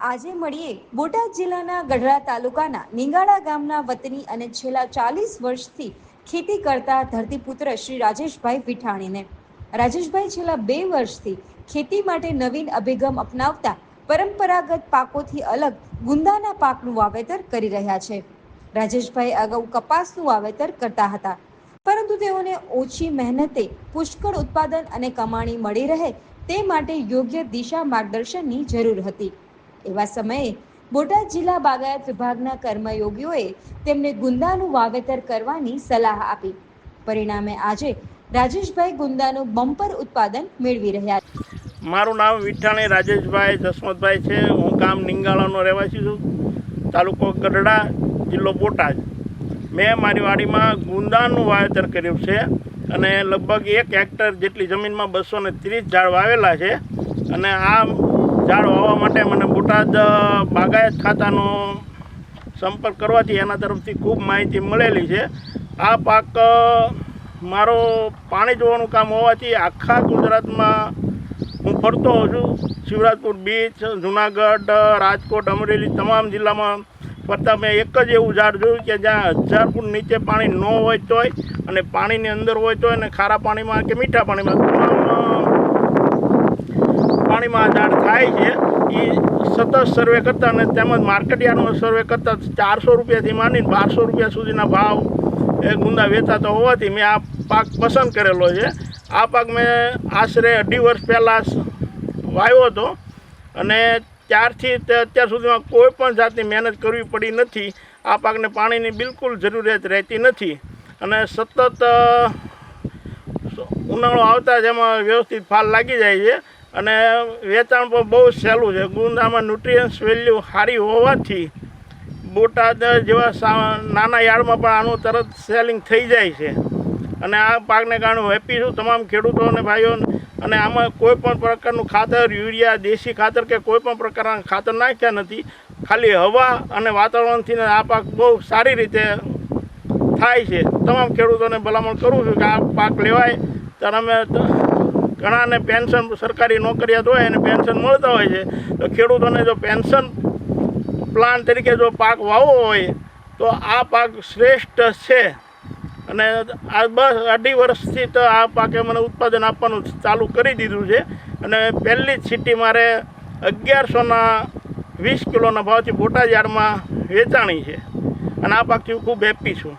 આજે મળીએ બોટાદ જિલ્લાના ગઢડા તાલુકાના નિંગાળા ગામના વતની અને છેલ્લા ચાલીસ વર્ષથી ખેતી કરતા ધરતીપુત્ર શ્રી રાજેશભાઈ વિઠાણીને. રાજેશભાઈ છેલ્લા બે વર્ષથી ખેતી માટે નવીન અભિગમ અપનાવતા પરંપરાગત પાકોથી અલગ ગુંદાના પાકનું વાવેતર કરી રહ્યા છે. રાજેશભાઈ અગાઉ કપાસનું વાવેતર કરતા હતા, પરંતુ તેઓને ઓછી મહેનતે પુષ્કળ ઉત્પાદન અને કમાણી મળી રહે તે માટે યોગ્ય દિશા માર્ગદર્શનની જરૂર હતી. એવા સમયે બોટાદ જિલ્લા બાગાયત વિભાગના કર્મયોગીઓએ તેમને ગુંદાનું વાવેતર કરવાની સલાહ આપી. પરિણામે આજે રાજેશભાઈ ગુંદાનું બમ્પર ઉત્પાદન મેળવી રહ્યા છે. મારું નામ વિઠાણી રાજેશભાઈ જસમતભાઈ છે. હું ગામ નિંગાળાનો રહેવાસી છું. તાલુકો ગઢડા, જિલ્લો બોટાદ. મેં મારી વાડીમાં ગુંદાનું વાવેતર કર્યું છે અને લગભગ એક હેક્ટર જેટલી જમીનમાં બસો ને ત્રીસ ઝાડ વાવેલા છે. અને આ ઝાડ વાવવા માટે મને બોટાદ બાગાયત ખાતાનો સંપર્ક કરવાથી એના તરફથી ખૂબ માહિતી મળેલી છે. આ પાક મારો પાણી જોવાનું કામ હોવાથી આખા ગુજરાતમાં હું ફરતો હોઉં છું. શિવરાજપુર બીચ, જુનાગઢ રાજકોટ, અમરેલી તમામ જિલ્લામાં ફરતા મેં એક જ એવું ઝાડ જોયું કે જ્યાં હજાર ફૂટ નીચે પાણી ન હોય તોય અને પાણીની અંદર હોય તોય અને ખારા પાણીમાં કે મીઠા પાણીમાં પાણીમાં ઝાડ થાય છે એ સતત સર્વે કરતા અને તેમજ માર્કેટયાર્ડનો સર્વે કરતા ચારસો રૂપિયાથી માંડીને બારસો રૂપિયા સુધીના ભાવ એ ગુંદા વેચાતા હોવાથી મેં આ પાક પસંદ કરેલો છે. આ પાક મેં આશરે અઢી વર્ષ પહેલાં વાવ્યો હતો અને ત્યારથી અત્યાર સુધીમાં કોઈ પણ જાતની મહેનત કરવી પડી નથી. આ પાકને પાણીની બિલકુલ જરૂરિયાત રહેતી નથી અને સતત ઉનાળો આવતા જ એમાં વ્યવસ્થિત ફાલ લાગી જાય છે. અને વેચાણ પણ બહુ સહેલું છે. ગુંદામાં ન્યુટ્રિયન્સ વેલ્યુ સારી હોવાથી બોટાદ જેવા નાના યાર્ડમાં પણ આનું તરત સેલિંગ થઈ જાય છે. અને આ પાકને કારણે હું હેપી છું. તમામ ખેડૂતો અને ભાઈઓ અને આમાં કોઈ પણ પ્રકારનું ખાતર, યુરિયા, દેશી ખાતર કે કોઈ પણ પ્રકારના ખાતર નાખ્યા નથી. ખાલી હવા અને વાતાવરણથી આ પાક બહુ સારી રીતે થાય છે. તમામ ખેડૂતોને ભલામણ કરું છું કે આ પાક લેવાય. ત્યારે અમે ઘણાને પેન્શન સરકારી નોકરિયાત હોય અને પેન્શન મળતા હોય છે, તો ખેડૂતોને જો પેન્શન પ્લાન તરીકે જો પાક વાવવો હોય, તો આ પાક શ્રેષ્ઠ છે. અને આ બસ અઢી વર્ષથી તો આ પાકે મને ઉત્પાદન આપવાનું ચાલુ કરી દીધું છે. અને પહેલી જ સિટી મારે અગિયારસોના વીસ કિલોના ભાવથી બોટાદ યાર્ડમાં વેચાણી છે. અને આ પાકથી હું ખૂબ હેપી છું.